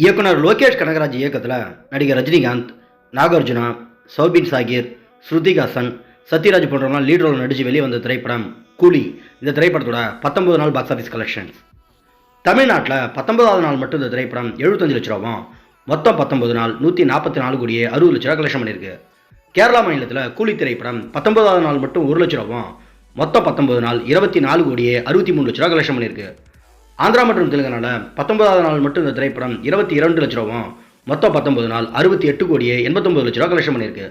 இயக்குனர் லோகேஷ் கனகராஜ் இயக்கத்தில் நடிகர் ரஜினிகாந்த் நாகார்ஜுனா சௌபின் சாகிர் ஸ்ருதிகாசன் சத்யராஜ் போன்றவங்களாம் லீட் ரோல் நடித்து வெளியே வந்த திரைப்படம் கூலி. இந்த திரைப்படத்தோட பத்தொன்பது நாள் பாக்ஸ் ஆஃபீஸ் கலெக்ஷன்ஸ் தமிழ்நாட்டில் பத்தொன்பதாவது நாள் மட்டும் இந்த திரைப்படம் எழுபத்தஞ்சு லட்ச ரூபாவும் மொத்தம் பத்தொன்பது நாள் நூற்றி நாற்பத்தி நாலு கோடியே அறுபது லட்ச ரூபா கலெக்ஷன் பண்ணியிருக்கு. கேரளா மாநிலத்தில் கூலி திரைப்படம் பத்தொன்பதாவது நாள் மட்டும் ஒரு லட்ச ரூபாவும் மொத்தம் பத்தொன்பது நாள் இருபத்தி நாலு கோடியே அறுபத்தி மூணு லட்ச ரூபா கலெக்ஷன் பண்ணியிருக்கு. ஆந்திரா மற்றும் தெலுங்கானால பத்தொன்பதாவது நாள் மட்டும் இந்த திரைப்படம் இருபத்தி இரண்டு லட்ச ரூபாவும் மொத்தம் பத்தொன்பது நாள் அறுபத்தி எட்டு கோடியே எண்பத்தொம்பது லட்ச ரூபா கலெக்ஷன் பண்ணியிருக்கு.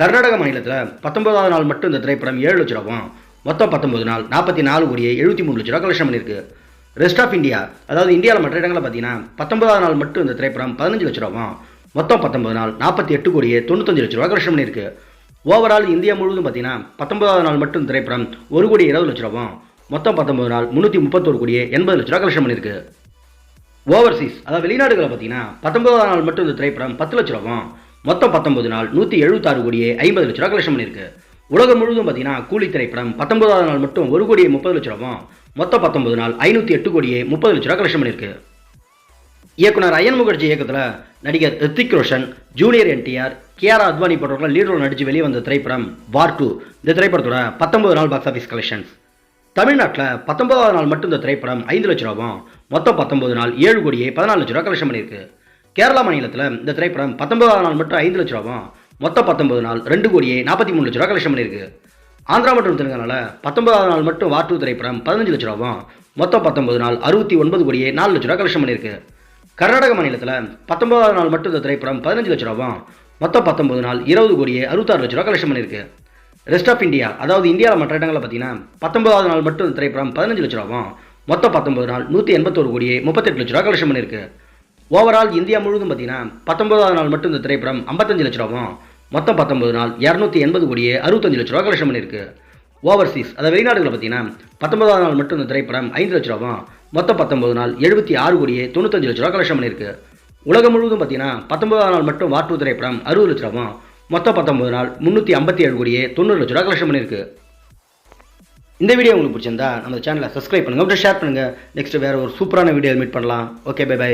கர்நாடக மாநிலத்தில் பத்தொன்பதாவது நாள் மட்டும் இந்த திரைப்படம் ஏழு லட்ச ரூபாவும் மொத்தம் பத்தொன்பது நாள் நாற்பத்தி நாலு கோடியே எழுபத்தி மூணு லட்ச ரூபா கலெக்ஷன் பண்ணியிருக்கு. ரெஸ்ட் ஆஃப் இந்தியா அதாவது இந்தியாவில் மற்ற இடங்களில் பார்த்தீங்கன்னா பத்தொன்பதாவது நாள் மட்டும் இந்த திரைப்படம் பதினஞ்சு லட்ச ரூபாவும் மொத்தம் பத்தொன்பது நாள் நாற்பத்தி எட்டு கோடியே தொண்ணூத்தஞ்சு லட்ச ரூபா கலெக்ஷன் பண்ணியிருக்கு. ஓவரால் இந்தியா முழுவதும் பார்த்தீங்கன்னா பத்தொன்பதாவது நாள் மட்டும் இந்த திரைப்படம் ஒரு கோடி இருபது லட்ச ரூபாவும் மொத்தம் பத்தொன்பது நாள் முந்நூற்றி முப்பத்தொரு கோடியே எண்பது லட்ச ரூபா கலெக்ஷன் பண்ணியிருக்கு. ஓவர்சீஸ் அதாவது வெளிநாடுகளில் பார்த்தீங்கன்னா பத்தொன்பதாம் நாள் மட்டும் இந்த திரைப்படம் பத்து லட்ச ரூபாவும் மொத்தம் பத்தொன்பது நாள் நூற்றி எழுபத்தாறு கோடியே ஐம்பது லட்ச ரூபா கலெக்ஷன் பண்ணியிருக்கு. உலகம் முழுவதும் பார்த்தீங்கன்னா கூலி திரைப்படம் பத்தொன்பதாவது நாள் மட்டும் ஒரு கோடியே முப்பது லட்ச ரூபாவும் மொத்தம் பத்தொன்பது நாள் ஐநூற்றி எட்டு கோடியே முப்பது லட்ச ரூபா கலெக்ஷன் பண்ணியிருக்கு. இயக்குனர் அயன் முகர்ஜி இயக்கத்தில் நடிகர் ரித்திக் ரோஷன் ஜூனியர் என்டிஆர் கியாரா அத்வானி போன்றவர்கள் லீட் ரோல் நடித்து வெளியே வந்த திரைப்படம் வார் டூ. இந்த திரைப்படத்தோட பத்தொன்பது நாள் பாக்ஸ் ஆஃபீஸ் கலெக்ஷன்ஸ் தமிழ்நாட்டில் பத்தொன்பதாவது நாள் மட்டும் இந்த திரைப்படம் ஐந்து லட்ச ரூபாவும் மொத்தம் பத்தொன்பது நாள் ஏழு கோடியே பதினாலு லட்ச ரூபா கலெக்ஷன் பண்ணியிருக்கு. கேரளா மாநிலத்தில் இந்த திரைப்படம் பத்தொன்பதாவது நாள் மட்டும் ஐந்து லட்ச ரூபாவும் மொத்தம் பத்தொன்பது நாள் ரெண்டு கோடியே நாற்பத்தி மூணு லட்ச ரூபா கலெக்ஷன் பண்ணியிருக்கு. ஆந்திரா மற்றும் தெலுங்கானால பத்தொன்பதாவது நாள் மட்டும் வாட்டு திரைப்படம் பதினஞ்சு லட்ச ரூபாவும் மொத்தம் பத்தொன்பது நாள் அறுபத்தி ஒன்பது கோடியே நாலு லட்ச ரூபா கலெக்ஷன் பண்ணியிருக்கு. கர்நாடக மாநிலத்தில் பத்தொன்பதாவது நாள் மட்டும் இந்த திரைப்படம் பதினஞ்சு லட்ச ரூபாவும் மொத்தம் பத்தொன்பது நாள் இருபது கோடியே அறுபத்தாறு லட்ச ரூபா கலெக்ஷன் பண்ணியிருக்கு. ரெஸ்ட் ஆஃப் இந்தியா அதாவது இந்தியாவில் மற்ற இடங்களில் பார்த்தீங்கன்னா பத்தொன்பதாவது நாள் மட்டும் இந்த திரைப்படம் பதினஞ்சு லட்ச ரூபாவும். மொத்தம் பத்தொன்பது நாள் நூற்றி எண்பத்தோரு கோடியே முப்பத்தெட்டு லட்ச ரூபா கலெக்ஷன் பண்ணியிருக்கு ஓவரால் இந்தியா முழுவதும் பார்த்தீங்கன்னா பத்தொன்பதாவது நாள் மட்டும் இந்த திரைப்படம் ஐம்பத்தஞ்சு லட்ச ரூபாவும். மொத்தம் பத்தொன்பது நாள் இரநூத்தி எண்பது கோடியே அறுபத்தஞ்சு லட்ச ரூபா கலெக்ஷன் பண்ணியிருக்கு ஓவர்சீஸ் அதாவது வெளிநாடுகளில் பார்த்தீங்கன்னா பத்தொன்பதாவது நாள் மட்டும் இந்த திரைப்படம் ஐந்து லட்ச ரூபாவும். மொத்தம் பத்தொன்பது நாள் எழுபத்தி ஆறு கோடியே தொண்ணூத்தஞ்சு லட்ச ரூபா கலெக்ஷன் பண்ணியிருக்கு உலகம் முழுவதும் பார்த்தீங்கன்னா பத்தொன்பதாவது நாள் மட்டும் வாட்டு திரைப்படம் அறுபது லட்ச ரூபாவும். மொத்தம் பத்தொம்பது நாள் முந்நூற்றி ஐம்பத்தி ஏழு கோடியே தொண்ணூறு லட்ச ரூபா கலெக்ஷன் பண்ணியிருக்கு. இந்த வீடியோ உங்களுக்கு பிடிச்சிருந்தா நம்ம சேனலை சப்ஸ்கிரைப் பண்ணுங்கள் அப்படியே ஷேர் பண்ணுங்கள் நெக்ஸ்ட் வேறு ஒரு சூப்பரான வீடியோ மீட் பண்ணலாம். Okay bye bye